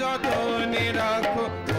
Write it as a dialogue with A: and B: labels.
A: যতনে রাখো।